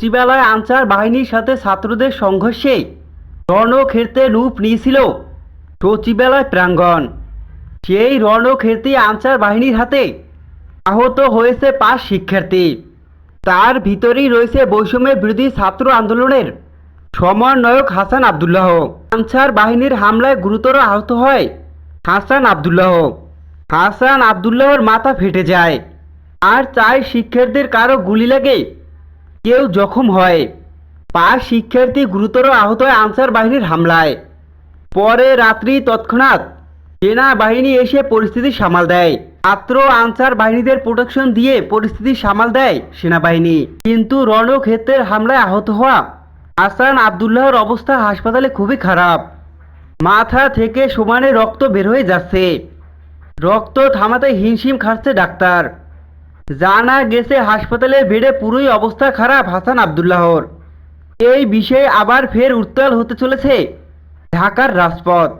রাত্রিবেলায় আনসার বাহিনীর সাথে ছাত্রদের সংঘর্ষে রণক্ষেত্রে রূপ নিয়েছিল সচিবালয় প্রাঙ্গণ। সেই রণক্ষেত্রে আনসার বাহিনীর হাতে আহত হয়েছে পাঁচ শিক্ষার্থী। তার ভিতরেই রয়েছে বৈষম্যের বিরোধী ছাত্র আন্দোলনের সমন্বয়ক হাসান আবদুল্লাহ। আনসার বাহিনীর হামলায় গুরুতর আহত হয় হাসান আবদুল্লাহ। হাসান আবদুল্লাহর মাথা ফেটে যায়। আর চার শিক্ষার্থীর কারও গুলি লাগে কেউ জখম হয়। পাঁচ শিক্ষার্থী গুরুতর আহত হয় আনসার বাহিনীর হামলায়। পরে রাত্রি তৎক্ষণাৎ সেনাবাহিনী এসে পরিস্থিতি সামাল দেয়। ছাত্র আনসার বাহিনীদের প্রোটেকশন দিয়ে পরিস্থিতি সামাল দেয় সেনাবাহিনী। কিন্তু রণক্ষেত্রের হামলায় আহত হওয়া হাসান আবদুল্লাহর অবস্থা হাসপাতালে খুবই খারাপ। মাথা থেকে সমানে রক্ত বের হয়ে যাচ্ছে। রক্ত থামাতে হিমশিম খাচ্ছে ডাক্তার। জানা গেছে হাসপাতালে বেডে পুরোই অবস্থা খারাপ হাসান আবদুল্লাহর। এই বিষয়ে আবার ফের উত্তাল হতে চলেছে ঢাকার রাজপথ।